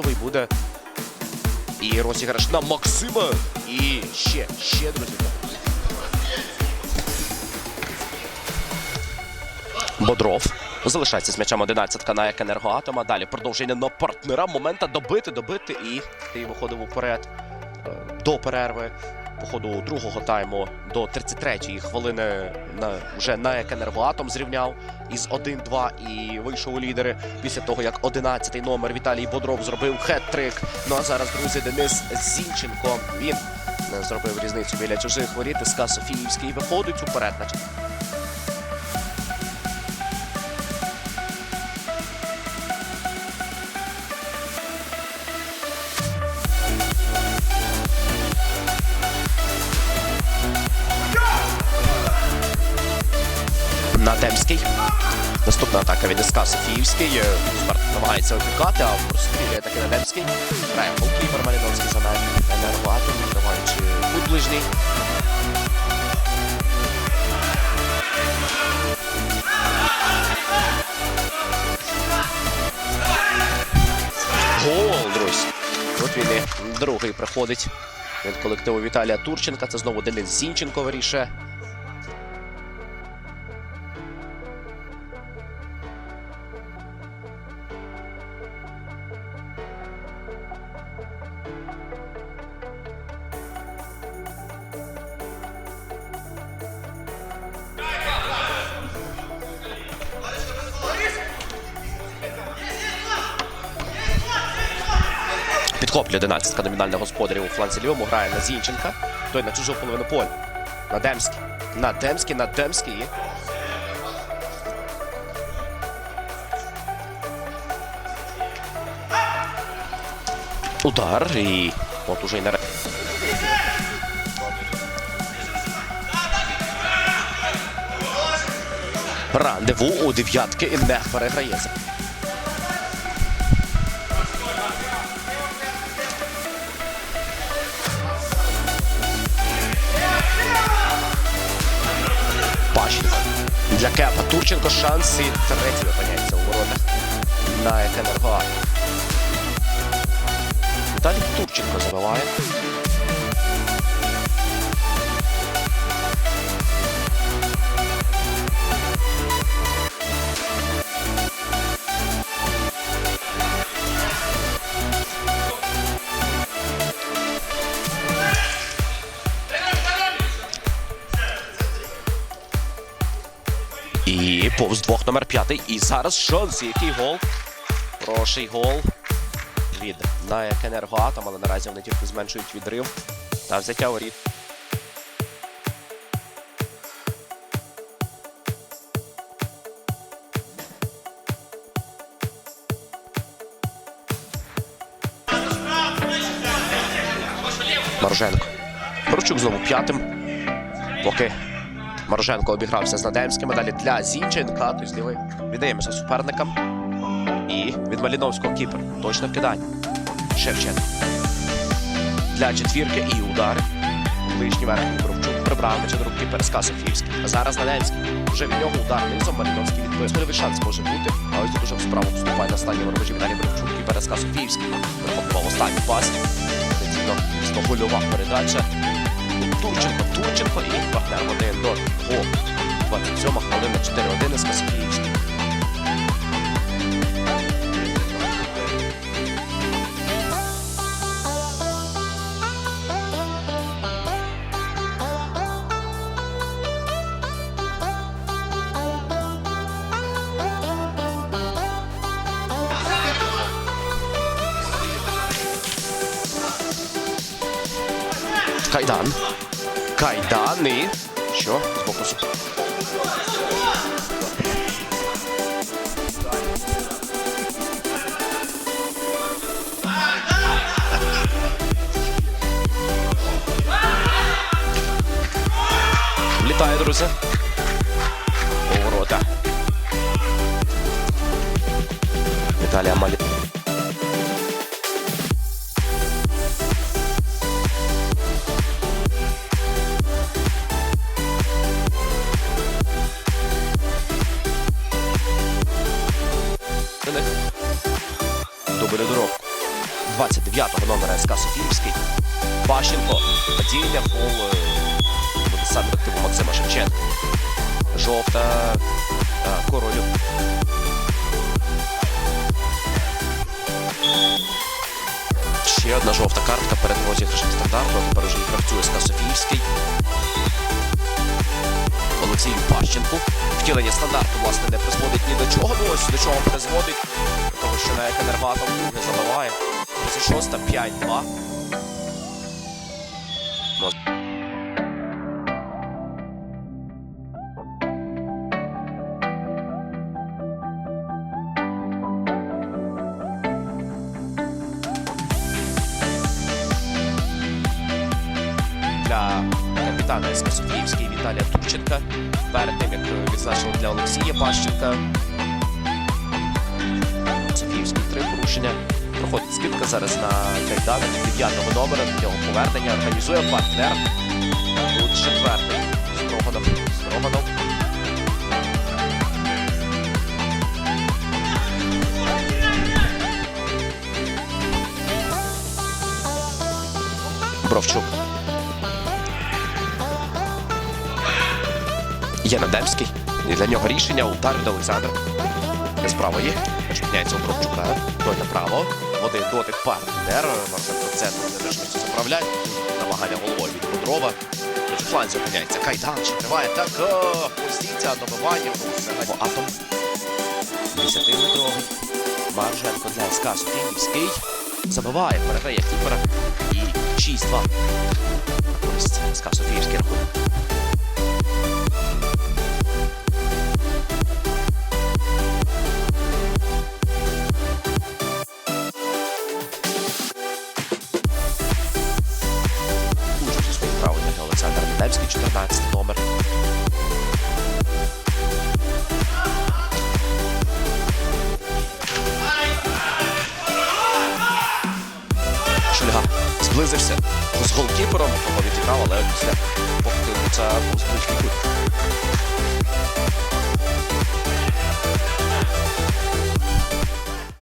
Готовий буде. І розіграш на Максима. І ще, ще, друзі. Бодров. Залишається з м'ячем 11 на як енергоатома. Далі продовження на партнера. Момента добити, добити. І ти виходив уперед е, до перерви. По ходу другого тайму до 33-ї хвилини на, вже на енергоатом зрівняв із 1-2 і вийшов у лідери після того, як 11-й номер Віталій Бодров зробив хет-трик. Ну а зараз, друзі, Денис Зінченко. Він е, зробив різницю біля чужих воріт. СК Софіївський виходить уперед. На. Наступна атака від СК Софіївський. Е, Спарт намагається опікати, а прострілює таки Надемський. Грає голкіпер Маліновський за енергоатом, відкриваючи кут ближній. Гол, друзі. От він і другий приходить від колективу Віталія Турченка. Це знову Денис Зінченко вирішує. Підхоплює 11 номінальних господарів у фланзі лівому. Грає на Зінченка. Той на чужу половину поля. Надемський. Надемський, Надемський. Удар і от уже й на Рандеву у дев'ятки і не переграється. Для Кепа. Турченко шанси третій опиняється у воротах на Екенерго. Далі Турченко забиває. І повз двох номер п'ятий. І зараз шанс. Який гол. Хороший гол від на енергоатом, але наразі вони тільки зменшують відрив та взяття воріт. Марженко. Борчук знову п'ятим. Поки Мороженко обігрався з Надемським. Далі для Зінченка. Той зліви віддаємося суперникам. І від Маліновського кіпер. Точно вкидання. Шевченко. Для четвірки і удари. Ближній верхній Бровчук прибрав м'яч до рук кіпер СК Софіївський. А зараз Надемський. Вже від нього удар низом. Маліновський відбив. Можливий шанс може бути. А ось тут уже в справу вступає на останній ворожі Віталій Бровчук. Кіпер СК Софіївський. Прихоплював останній пас. Традиційно стогульова передача. Турченко, Турченко і партнер 1 до 2. 27 хвилина 4-1 із Касапіївський. Кайдан. Кайдан і... Що? З боку су- Влітає, друзі. У ворота. Віталія Малі. Дубля дорог. 29-го номера СК Софіївський. Пащенко, падіння, фол буде саме активу Максима Шевченка. Жовта е, королю. Ще одна жовта картка перед розіграшем стандарту. а Тепер уже і гравцю СК Софіївський. Олексію Пащенку. Втілення стандарту, власне, не призводить ні до чого. Ну ось до чого призводить. Того, що на Екенерватом друге забиває. 36 капітана СК Софіївський Віталія Турченка. Перед тим, як відзначили для Олексія Пащенка. Софіївський три порушення. Проходить скидка зараз на кайданок дев'ятого номера. До нього повернення організує партнер. Тут четвертий. Строганов. Строганов. Бровчук. Є Надемський. І для нього рішення удар від Олександра. З правої. Чіпняється у Бровчука. Той направо. Один дотик партнер. Марсел по центру незручності заправляє. Намагання головою від Бодрова. В фланзі опиняється Кайданчик. Триває так. о, Позиція, добивання. Атом. 10-метровий. Марженко для СК Софіївський. Забиває, переграє кіпера. І 6-2. Користь СК Софіївський рахунок. Зблизився з голкіпером, того відіграв, але після покотиву це був збручний кут.